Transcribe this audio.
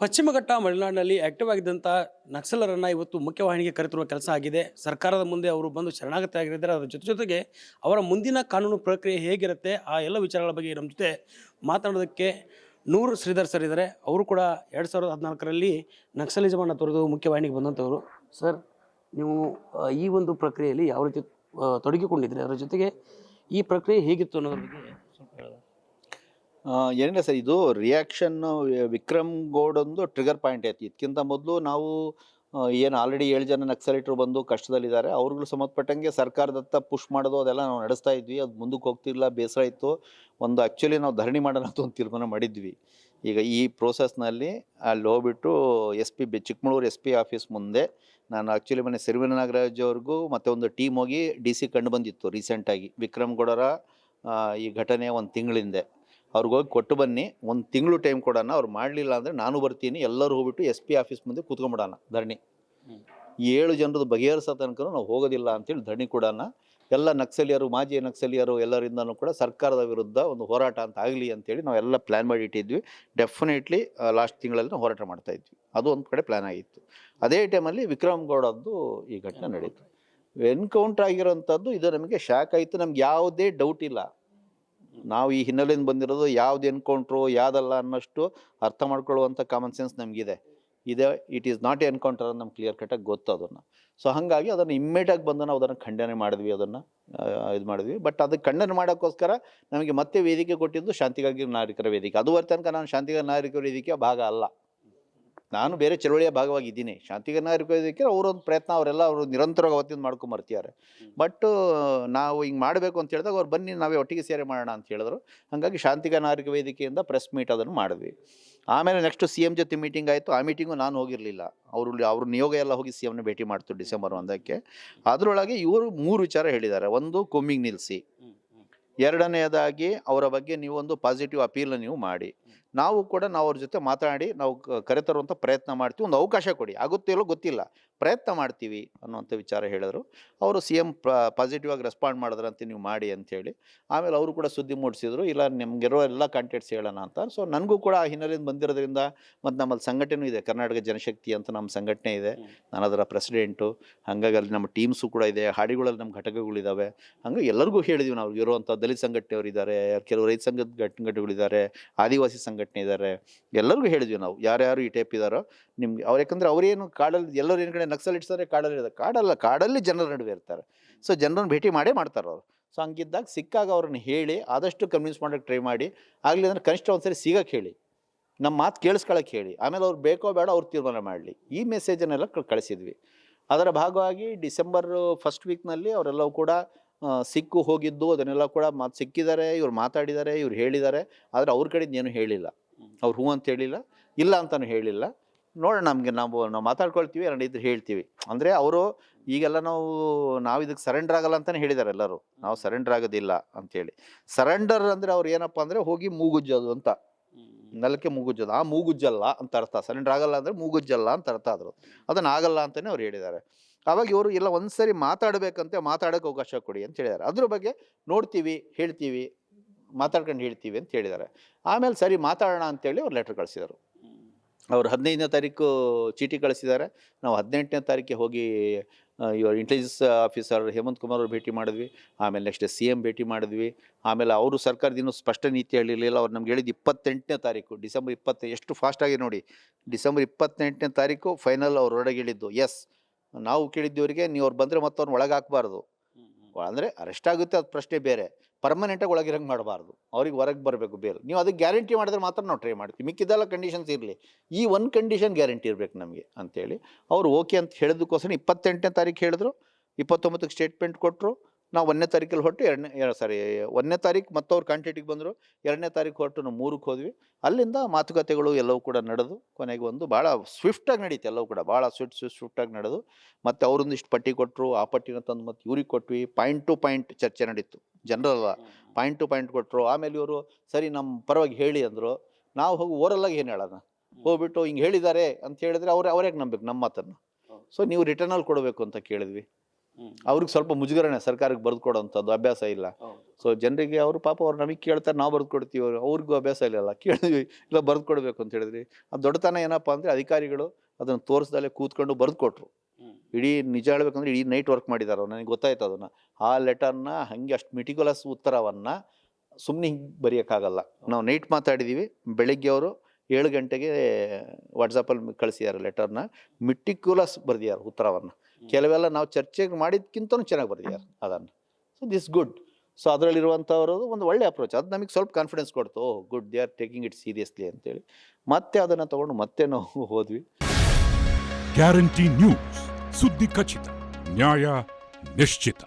ಪಶ್ಚಿಮ ಘಟ್ಟ ಮಲೆನಾಡಿನಲ್ಲಿ ಆಕ್ಟಿವ್ ಆಗಿದ್ದಂಥ ನಕ್ಸಲರನ್ನು ಇವತ್ತು ಮುಖ್ಯವಾಹಿನಿಗೆ ಕರೆತರುವ ಕೆಲಸ ಆಗಿದೆ. ಸರ್ಕಾರದ ಮುಂದೆ ಅವರು ಬಂದು ಶರಣಾಗತಿ ಆಗಿದ್ದಾರೆ. ಅದರ ಜೊತೆ ಜೊತೆಗೆ ಅವರ ಮುಂದಿನ ಕಾನೂನು ಪ್ರಕ್ರಿಯೆ ಹೇಗಿರುತ್ತೆ? ಆ ಎಲ್ಲ ವಿಚಾರಗಳ ಬಗ್ಗೆ ನಮ್ಮ ಜೊತೆ ಮಾತನಾಡೋದಕ್ಕೆ ನೂರು ಶ್ರೀಧರ್ ಸರ್ ಇದ್ದಾರೆ. ಅವರು ಕೂಡ ಎರಡು ಸಾವಿರದ ಹದಿನಾಲ್ಕರಲ್ಲಿ ನಕ್ಸಲಿಸಮನ್ನು ತೊರೆದು ಮುಖ್ಯವಾಹಿನಿಗೆ ಬಂದಂಥವರು. ಸರ್ ನೀವು ಈ ಒಂದು ಪ್ರಕ್ರಿಯೆಯಲ್ಲಿ ಯಾವ ರೀತಿ ತೊಡಗಿಕೊಂಡಿದ್ದೀರಿ? ಅದರ ಜೊತೆಗೆ ಈ ಪ್ರಕ್ರಿಯೆ ಹೇಗಿತ್ತು ಅನ್ನೋದ್ರ ಬಗ್ಗೆ ಏನಿಲ್ಲ ಸರ್, ಇದು ರಿಯಾಕ್ಷನ್ ವಿಕ್ರಮ್ ಗೌಡ್ ಒಂದು ಟ್ರಿಗರ್ ಪಾಯಿಂಟ್ ಐತಿ. ಇದಕ್ಕಿಂತ ಮೊದಲು ನಾವು ಏನು ಆಲ್ರೆಡಿ ಏಳು ಜನ ನಕ್ಸಲೈಟರು ಬಂದು ಕಷ್ಟದಲ್ಲಿದ್ದಾರೆ ಅವ್ರಿಗೂ ಸಂಬಂಧಪಟ್ಟಂಗೆ ಸರ್ಕಾರದತ್ತ ಪುಷ್ ಮಾಡೋದು ಅದೆಲ್ಲ ನಾವು ನಡೆಸ್ತಾ ಇದ್ವಿ. ಅದು ಮುಂದಕ್ಕೆ ಹೋಗ್ತಿಲ್ಲ ಬೇಸರ ಇತ್ತು ಒಂದು ಆ್ಯಕ್ಚುಲಿ ನಾವು ಧರಣಿ ಮಾಡೋಣ ಅಂತ ಒಂದು ತೀರ್ಮಾನ ಮಾಡಿದ್ವಿ. ಈಗ ಈ ಪ್ರೋಸೆಸ್ನಲ್ಲಿ ಅಲ್ಲಿ ಹೋಗ್ಬಿಟ್ಟು S P B, Chikkamagaluru S P office ಮುಂದೆ ನಾನು ಆ್ಯಕ್ಚುಲಿ ಮೊನ್ನೆ ಸಿರಿವಿನ ನಾಗರಾಜ್ ಅವ್ರಿಗೂ ಮತ್ತು ಒಂದು ಟೀಮ್ ಹೋಗಿ ಡಿ ಸಿ ಕಂಡು ಬಂದಿತ್ತು ರೀಸೆಂಟಾಗಿ ವಿಕ್ರಮ್ ಗೌಡರ ಈ ಘಟನೆ ಒಂದು ತಿಂಗಳಿಂದೆ. ಅವ್ರಿಗೆ ಹೋಗಿ ಕೊಟ್ಟು ಬನ್ನಿ ಒಂದು ತಿಂಗಳು ಟೈಮ್ ಕೊಡೋಣ ಅವ್ರು ಮಾಡಲಿಲ್ಲ ಅಂದರೆ ನಾನು ಬರ್ತೀನಿ ಎಲ್ಲರೂ ಹೋಗ್ಬಿಟ್ಟು ಎಸ್ ಪಿ ಆಫೀಸ್ ಮುಂದೆ ಕೂತ್ಕೊಂಬಿಡೋಣ ಧರಣಿ. ಏಳು ಜನರದ್ದು ಬಗೆಹರಿಸೋ ತನಕ ನಾವು ಹೋಗೋದಿಲ್ಲ ಅಂತೇಳಿ ಧರಣಿ ಕೊಡೋಣ. ಎಲ್ಲ ನಕ್ಸಲಿಯರು ಮಾಜಿ ನಕ್ಸಲಿಯರು ಎಲ್ಲರಿಂದನೂ ಕೂಡ ಸರ್ಕಾರದ ವಿರುದ್ಧ ಒಂದು ಹೋರಾಟ ಅಂತ ಆಗಲಿ ಅಂತೇಳಿ ನಾವೆಲ್ಲ ಪ್ಲ್ಯಾನ್ ಮಾಡಿ ಇಟ್ಟಿದ್ವಿ. ಡೆಫಿನೆಟ್ಲಿ ಲಾಸ್ಟ್ ತಿಂಗಳಲ್ಲಿ ನಾವು ಹೋರಾಟ ಮಾಡ್ತಾ ಇದ್ವಿ. ಅದು ಒಂದು ಕಡೆ ಪ್ಲ್ಯಾನ್ ಆಗಿತ್ತು. ಅದೇ ಟೈಮಲ್ಲಿ ವಿಕ್ರಮ್ ಗೌಡದ್ದು ಈ ಘಟನೆ ನಡೀತು. ಎನ್ಕೌಂಟರ್ ಆಗಿರೋಂಥದ್ದು ಇದು ನಮಗೆ ಶಾಕ್ ಆಯಿತು. ನಮ್ಗೆ ಯಾವುದೇ ಡೌಟ್ ಇಲ್ಲ. ನಾವು ಈ ಹಿನ್ನೆಲೆಯಿಂದ ಬಂದಿರೋದು ಯಾವ್ದು ಎನ್ಕೌಂಟ್ರು, ಯಾವುದಲ್ಲ ಅನ್ನೋಷ್ಟು ಅರ್ಥ ಮಾಡ್ಕೊಳ್ಳುವಂಥ ಕಾಮನ್ ಸೆನ್ಸ್ ನಮಗಿದೆ. ಇದೆ ಇಟ್ ಈಸ್ ನಾಟ್ ಎನ್ಕೌಂಟರ್ ಅಂತ ನಮ್ಗೆ ಕ್ಲಿಯರ್ ಕಟಾಗಿ ಗೊತ್ತು ಅದನ್ನು. ಸೊ ಹಾಗಾಗಿ ಅದನ್ನು ಇಮ್ಮಿಡಿಯಾಗಿ ಬಂದು ನಾವು ಅದನ್ನು ಖಂಡನೆ ಮಾಡಿದ್ವಿ, ಅದನ್ನು ಇದು ಮಾಡಿದ್ವಿ. ಬಟ್ ಅದಕ್ಕೆ ಖಂಡನೆ ಮಾಡೋಕ್ಕೋಸ್ಕರ ನಮಗೆ ಮತ್ತೆ ವೇದಿಕೆ ಕೊಟ್ಟಿದ್ದು ಶಾಂತಿಗಾಗಿ ನಾಗರಿಕರ ವೇದಿಕೆ. ಅದುವರೆ ತನಕ ನಾನು ಶಾಂತಿಗಾಗಿ ನಾಗರಿಕರ ವೇದಿಕೆಯ ಭಾಗ ಅಲ್ಲ. ನಾನು ಬೇರೆ ಚಳವಳಿಯ ಭಾಗವಾಗಿದ್ದೀನಿ ಶಾಂತಿಗೆ ನಾಗರಿಕ ವೇದಿಕೆ ಅವರೊಂದು ಪ್ರಯತ್ನ ಅವರೆಲ್ಲ ಅವರು ನಿರಂತರವಾಗಿ ಅವತ್ತಿಂದ ಮಾಡ್ಕೊಂಬರ್ತಿದ್ದಾರೆ ಬಟ್ ನಾವು ಹಿಂಗೆ ಮಾಡಬೇಕು ಅಂತ ಹೇಳಿದಾಗ ಅವ್ರು ಬನ್ನಿ ನಾವೇ ಒಟ್ಟಿಗೆ ಸೇರಿ ಮಾಡೋಣ ಅಂತ ಹೇಳಿದ್ರು. ಹಾಗಾಗಿ ಶಾಂತಿಗ ನಾಗರಿಕ ವೇದಿಕೆಯಿಂದ ಪ್ರೆಸ್ ಮೀಟ್ ಅದನ್ನು ಮಾಡಿದ್ವಿ. ಆಮೇಲೆ ನೆಕ್ಸ್ಟ್ ಸಿ ಎಂ ಜೊತೆ ಮೀಟಿಂಗ್ ಆಯಿತು. ಆ ಮೀಟಿಂಗು ನಾನು ಹೋಗಿರಲಿಲ್ಲ. ಅವರು ಅವ್ರ ನಿಯೋಗ ಎಲ್ಲ ಹೋಗಿ ಸಿ ಎಮ್ನ ಭೇಟಿ ಮಾಡ್ತು ಡಿಸೆಂಬರ್ ಒಂದಕ್ಕೆ. ಅದರೊಳಗೆ ಇವರು ಮೂರು ವಿಚಾರ ಹೇಳಿದ್ದಾರೆ. ಒಂದು ಕೊಮ್ಮಿಂಗ್ ನಿಲ್ಲಿಸಿ ಎರಡನೆಯದಾಗಿ ಅವರ ಬಗ್ಗೆ ನೀವು ಒಂದು ಪಾಸಿಟಿವ್ ಅಪೀಲ್ನ ನೀವು ಮಾಡಿ. ನಾವು ಕೂಡ ನಾವು ಅವ್ರ ಜೊತೆ ಮಾತನಾಡಿ ನಾವು ಕರೆತರುವಂಥ ಪ್ರಯತ್ನ ಮಾಡ್ತೀವಿ. ಒಂದು ಅವಕಾಶ ಕೊಡಿ. ಆಗುತ್ತೆ ಇಲ್ಲೋ ಗೊತ್ತಿಲ್ಲ. ಪ್ರಯತ್ನ ಮಾಡ್ತೀವಿ ಅನ್ನುವಂಥ ವಿಚಾರ ಹೇಳಿದ್ರು. ಅವರು ಸಿ ಎಂ ಪಾಸಿಟಿವ್ ಆಗಿ ರೆಸ್ಪಾಂಡ್ ಮಾಡಿದ್ರಂತೆ ನೀವು ಮಾಡಿ ಅಂತೇಳಿ ಆಮೇಲೆ ಅವರು ಕೂಡ ಸುದ್ದಿ ಮೂಡಿಸಿದ್ರು. ಇಲ್ಲ ನಿಮಗಿರೋ ಎಲ್ಲ ಕಾಂಟ್ಯಾಕ್ಟ್ಸ್ ಹೇಳೋಣ ಅಂತ. ಸೊ ನನಗೂ ಕೂಡ ಆ ಹಿನ್ನೆಲೆಯಿಂದ ಬಂದಿರೋದ್ರಿಂದ ಮತ್ತು ನಮ್ಮಲ್ಲಿ ಸಂಘಟನೆ ಇದೆ. ಕರ್ನಾಟಕ ಜನಶಕ್ತಿ ಅಂತ ನಮ್ಮ ಸಂಘಟನೆ ಇದೆ. ನಾನು ಅದರ ಪ್ರೆಸಿಡೆಂಟು ಹಾಗಾಗಿ ಅಲ್ಲಿ ನಮ್ಮ ಟೀಮ್ಸು ಕೂಡ ಇದೆ. ಹಾಡಿಗಳಲ್ಲಿ ನಮ್ಮ ಘಟಕಗಳಿದ್ದಾವೆ ಹಂಗೆ ಎಲ್ಲರಿಗೂ ಹೇಳಿದ್ವಿ ನಾವು. ಇರುವಂಥ ದಲಿತ ಸಂಘಟನೆಯವರು ಇದ್ದಾರೆ ಕೆಲವು ರೈತ ಸಂಘದ ಘಟನೆಗಳಿದ್ದಾರೆ ಆದಿವಾಸಿ ಸಂಘಟನೆ ಇದ್ದಾರೆ ಎಲ್ಲರಿಗೂ ಹೇಳಿದ್ವಿ ನಾವು, ಯಾರ್ಯಾರು ಈ ಟೈಪ್ ಇದ್ದಾರೋ ನಿಮ್ಗೆ, ಅವ್ರು ಯಾಕಂದ್ರೆ ಅವರೇನು ಕಾಡಲ್ಲಿ, ಎಲ್ಲರೂ ಏನು ಕಡೆ ನಕ್ಸಲ್ ಇಡ್ತಾರೆ ಕಾಡಲ್ಲಿ ಇದೆ ಕಾಡಲ್ಲ, ಕಾಡಲ್ಲಿ ಜನರ ನಡುವೆ ಇರ್ತಾರೆ. ಸೊ ಜನರನ್ನು ಭೇಟಿ ಮಾಡೇ ಮಾಡ್ತಾರೆ ಅವರು. ಸೊ ಹಂಗಿದ್ದಾಗ ಸಿಕ್ಕಾಗ ಅವ್ರನ್ನ ಹೇಳಿ, ಆದಷ್ಟು ಕನ್ವಿನ್ಸ್ ಮಾಡೋಕ್ಕೆ ಟ್ರೈ ಮಾಡಿ, ಆಗಲಿ ಅಂದ್ರೆ ಕನಿಷ್ಠ ಒಂದ್ಸರಿ ಸಿಗಕ್ಕೆ ಹೇಳಿ ನಮ್ಮ ಮಾತು ಕೇಳಿಸ್ಕೊಳಕ್ಕೆ ಹೇಳಿ, ಆಮೇಲೆ ಅವ್ರು ಬೇಕೋ ಬೇಡ ಅವ್ರು ತೀರ್ಮಾನ ಮಾಡಲಿ. ಈ ಮೆಸೇಜನ್ನೆಲ್ಲ ಕಳಿಸಿದ್ವಿ. ಅದರ ಭಾಗವಾಗಿ ಡಿಸೆಂಬರ್ ಫಸ್ಟ್ ವೀಕ್ನಲ್ಲಿ ಅವರೆಲ್ಲವೂ ಕೂಡ ಸಿಕ್ಕು ಹೋಗಿದ್ದು ಅದನ್ನೆಲ್ಲ ಕೂಡ ಮಾತು ಸಿಕ್ಕಿದ್ದಾರೆ ಇವ್ರು ಮಾತಾಡಿದ್ದಾರೆ ಇವ್ರು ಹೇಳಿದ್ದಾರೆ ಆದರೆ ಅವ್ರ ಕಡೆಯಿಂದ ಏನು ಹೇಳಿಲ್ಲ. ಅವ್ರು ಹ್ಞೂ ಅಂತ ಹೇಳಿಲ್ಲ ಇಲ್ಲ ಅಂತಲೂ ಹೇಳಿಲ್ಲ. ನೋಡೋಣ ನಮಗೆ ನಾವು ನಾವು ಮಾತಾಡ್ಕೊಳ್ತೀವಿ ಎರಡು ಇದ್ರೆ ಹೇಳ್ತೀವಿ. ಅಂದರೆ ಅವರು ಈಗೆಲ್ಲ ನಾವು ನಾವು ಇದಕ್ಕೆ ಸರೆಂಡರ್ ಆಗಲ್ಲ ಅಂತಲೇ ಹೇಳಿದ್ದಾರೆ ಎಲ್ಲರೂ. ನಾವು ಸರೆಂಡರ್ ಆಗೋದಿಲ್ಲ ಅಂಥೇಳಿ ಸರೆಂಡರ್ ಅಂದರೆ ಅವ್ರು ಏನಪ್ಪ ಅಂದರೆ ಹೋಗಿ ಮೂಗುಜ್ಜೋದು ಅಂತ. ನೆಲಕ್ಕೆ ಮೂಗುಜ್ಜೋದು. ಆ ಮೂಗುಜ್ಜಲ್ಲ ಅಂತ ಅರ್ಥ. ಸರೆಂಡರ್ ಆಗಲ್ಲ ಅಂದರೆ ಮೂಗುಜ್ಜಲ್ಲ ಅಂತ ಅರ್ಥ ಆದರು ಅದನ್ನು ಆಗಲ್ಲ ಅಂತಲೇ ಅವ್ರು ಹೇಳಿದ್ದಾರೆ ಆವಾಗ ಇವರು ಎಲ್ಲ ಒಂದ್ಸರಿ ಮಾತಾಡಬೇಕಂತೆ ಮಾತಾಡೋಕ್ಕೆ ಅವಕಾಶ ಕೊಡಿ ಅಂತ ಹೇಳಿದ್ದಾರೆ ಅದ್ರ ಬಗ್ಗೆ ನೋಡ್ತೀವಿ, ಹೇಳ್ತೀವಿ, ಮಾತಾಡ್ಕೊಂಡು ಹೇಳ್ತೀವಿ ಅಂತ ಹೇಳಿದ್ದಾರೆ ಆಮೇಲೆ ಸರಿ, ಮಾತಾಡೋಣ ಅಂತೇಳಿ ಅವ್ರು ಲೆಟ್ರ್ ಕಳಿಸಿದರು. ಅವ್ರು ಹದಿನೈದನೇ ತಾರೀಕು ಚೀಟಿ ಕಳಿಸಿದ್ದಾರೆ ನಾವು ಹದಿನೆಂಟನೇ ತಾರೀಕಿಗೆ ಹೋಗಿ ಇವರು ಇಂಟೆಲಿಜೆನ್ಸ್ ಆಫೀಸರ್ ಹೇಮಂತ್ ಕುಮಾರ್ ಅವ್ರು ಭೇಟಿ ಮಾಡಿದ್ವಿ. ಆಮೇಲೆ ನೆಕ್ಸ್ಟ್ ಸಿ ಎಂ ಭೇಟಿ ಮಾಡಿದ್ವಿ. ಆಮೇಲೆ ಅವರು ಸರ್ಕಾರದಿಂದ ಸ್ಪಷ್ಟ ನೀತಿ ಹೇಳಿರಲಿಲ್ಲ. ಅವ್ರು ನಮ್ಗೆ ಹೇಳಿದ್ದು ಇಪ್ಪತ್ತೆಂಟನೇ ತಾರೀಕು, ಡಿಸೆಂಬರ್ ಇಪ್ಪತ್ತ, ಎಷ್ಟು ಫಾಸ್ಟಾಗಿ ನೋಡಿ. ಡಿಸೆಂಬರ್ ಇಪ್ಪತ್ತೆಂಟನೇ ತಾರೀಕು ಫೈನಲ್ ಅವ್ರು ಹೊರಗೆ ಹೇಳಿದ್ದು ಎಸ್ ನಾವು ಕೇಳಿದ್ದವರಿಗೆ ನೀವು ಅವ್ರು ಬಂದರೆ ಮತ್ತೆ ಅವ್ರನ್ನ ಒಳಗೆ ಹಾಕ್ಬಾರ್ದು ಅಂದರೆ ಅರೆಸ್ಟ್ ಆಗುತ್ತೆ ಅದು ಪ್ರಶ್ನೆ ಬೇರೆ. ಪರ್ಮನೆಂಟಾಗಿ ಒಳಗಿರಂಗೆ ಮಾಡಬಾರ್ದು. ಅವ್ರಿಗೆ ಹೊರಗೆ ಬರಬೇಕು ಬೇರೆ. ನೀವು ಅದಕ್ಕೆ ಗ್ಯಾರಂಟಿ ಮಾಡಿದ್ರೆ ಮಾತ್ರ ನಾವು ಟ್ರೈ ಮಾಡ್ತೀವಿ. ಮಿಕ್ಕಿದ್ದೆಲ್ಲ ಕಂಡೀಷನ್ಸ್ ಇರಲಿ. ಈ ಒಂದು ಕಂಡೀಷನ್ ಗ್ಯಾರಂಟಿ ಇರಬೇಕು ನಮಗೆ ಅಂತೇಳಿ. ಅವ್ರು ಓಕೆ ಅಂತ ಹೇಳಿದಕ್ಕೋಸ್ಕರ ಇಪ್ಪತ್ತೆಂಟನೇ ತಾರೀಕು ಹೇಳಿದ್ರು. ಇಪ್ಪತ್ತೊಂಬತ್ತಕ್ಕೆ ಸ್ಟೇಟ್ಮೆಂಟ್ ಕೊಟ್ಟರು ನಾವು ಒಂದನೇ ತಾರೀಕಲ್ಲಿ ಹೊರಟು ಎರಡನೇ ಸಾರಿ ಒಂದನೇ ತಾರೀಕು ಮತ್ತವ್ರು ಕಾಂಟ್ಯಾಕ್ಟಿಗೆ ಬಂದರು ಎರಡನೇ ತಾರೀಕು ಹೊರಟು ನಾವು ಮೂರಕ್ಕೆ ಹೋದ್ವಿ. ಅಲ್ಲಿಂದ ಮಾತುಕತೆಗಳು ಎಲ್ಲವೂ ಕೂಡ ನಡೆದು ಕೊನೆಗೆ ಒಂದು ಭಾಳ ಸ್ವಿಫ್ಟಾಗಿ ನಡೀತು ಎಲ್ಲವೂ ಕೂಡ ಭಾಳ ಸ್ವಿಫ್ಟ್ ಸ್ವಿಫ್ಟ್ ಸ್ವಿಫ್ಟಾಗಿ ನಡೆದು ಮತ್ತು ಅವರೊಂದಿಷ್ಟು ಪಟ್ಟಿ ಕೊಟ್ಟರು ಆ ಪಟ್ಟಿನ ತಂದು ಮತ್ತು ಇವ್ರಿಗೆ ಕೊಟ್ವಿ ಪಾಯಿಂಟ್ ಟು ಪಾಯಿಂಟ್ ಚರ್ಚೆ ನಡೀತು ಜನರಲ್ ಪಾಯಿಂಟ್ ಟು ಪಾಯಿಂಟ್ ಕೊಟ್ಟರು ಆಮೇಲೆ ಇವರು ಸರಿ ನಮ್ಮ ಪರವಾಗಿ ಹೇಳಿ ಅಂದರು. ನಾವು ಹೋಗಿ ಓರಲ್ಲಾಗಿ ಏನು ಹೇಳೋಣ ಹೋಗ್ಬಿಟ್ಟು ಹಿಂಗೆ ಹೇಳಿದ್ದಾರೆ ಅಂತ ಹೇಳಿದ್ರೆ ಅವ್ರು ಅವ್ರ್ಯಾಕೆ ನಂಬೇಕು ನಮ್ಮ ಮಾತನ್ನು. ಸೊ ನೀವು ರಿಟರ್ನಲ್ಲಿ ಕೊಡಬೇಕು ಅಂತ ಕೇಳಿದ್ವಿ. ಅವ್ರಿಗೆ ಸ್ವಲ್ಪ ಮುಜುಗರನೆ ಸರ್ಕಾರಕ್ಕೆ ಬರೆದು ಕೊಡೋಂಥದ್ದು ಅಭ್ಯಾಸ ಇಲ್ಲ. ಸೊ ಜನರಿಗೆ ಅವರು ಪಾಪ ಅವ್ರು ನಮಗೆ ಕೇಳ್ತಾರೆ ನಾವು ಬರೆದು ಕೊಡ್ತೀವಿ ಅವ್ರು ಅವ್ರಿಗೂ ಅಭ್ಯಾಸ ಇಲ್ಲಲ್ಲ ಕೇಳಿದ್ವಿ ಇಲ್ಲ ಬರೆದು ಕೊಡಬೇಕು ಅಂತ ಹೇಳಿದ್ರಿ. ಆ ದೊಡ್ಡತನ ಏನಪ್ಪ ಅಂದರೆ ಅಧಿಕಾರಿಗಳು ಅದನ್ನು ತೋರಿಸ್ದಲ್ಲೇ ಕೂತ್ಕೊಂಡು ಬರೆದು ಕೊಟ್ರು ಇಡೀ ನಿಜ ಹೇಳ್ಬೇಕಂದ್ರೆ ಇಡೀ ನೈಟ್ ವರ್ಕ್ ಮಾಡಿದ್ದಾರೆ ನನಗೆ ಗೊತ್ತಾಯ್ತು ಅದನ್ನು. ಆ ಲೆಟರ್ನ ಹಾಗೆ ಅಷ್ಟು ಮಿಟಿಕ್ಯುಲಸ್ ಉತ್ತರವನ್ನು ಸುಮ್ಮನೆ ಹಿಂಗೆ ಬರೆಯೋಕ್ಕಾಗಲ್ಲ. ನಾವು ನೈಟ್ ಮಾತಾಡಿದ್ದೀವಿ ಬೆಳಿಗ್ಗೆ ಅವರು ಏಳು ಗಂಟೆಗೆ ವಾಟ್ಸಪ್ಪಲ್ಲಿ ಕಳಿಸಿದ್ದಾರೆ ಲೆಟರ್ನ. ಮಿಟಿಕ್ಯುಲಸ್ ಬರೆದಿದ್ದಾರೆ ಉತ್ತರವನ್ನು. ಕೆಲವೆಲ್ಲ ನಾವು ಚರ್ಚೆಗೆ ಮಾಡಿದ್ಕಿಂತನೂ ಚೆನ್ನಾಗಿ ಬರೆದಿದ್ದಾರೆ ಅದನ್ನು. ಸೊ ದಿಸ್ ಗುಡ್ ಸೊ ಅದರಲ್ಲಿರುವಂಥವರು ಒಂದು ಒಳ್ಳೆ ಅಪ್ರೋಚ್ ಅದು ನಮಗೆ ಸ್ವಲ್ಪ ಕಾನ್ಫಿಡೆನ್ಸ್ ಕೊಡ್ತು. ಓ good they are taking it seriously ಅಂತೇಳಿ. ಮತ್ತೆ ಅದನ್ನು ತಗೊಂಡು ಮತ್ತೆ ನಾವು ಹೋದ್ವಿ. ಗ್ಯಾರಂಟಿ ನ್ಯೂಸ್ ಸುದ್ದಿ ಖಚಿತ ನ್ಯಾಯ ನಿಶ್ಚಿತ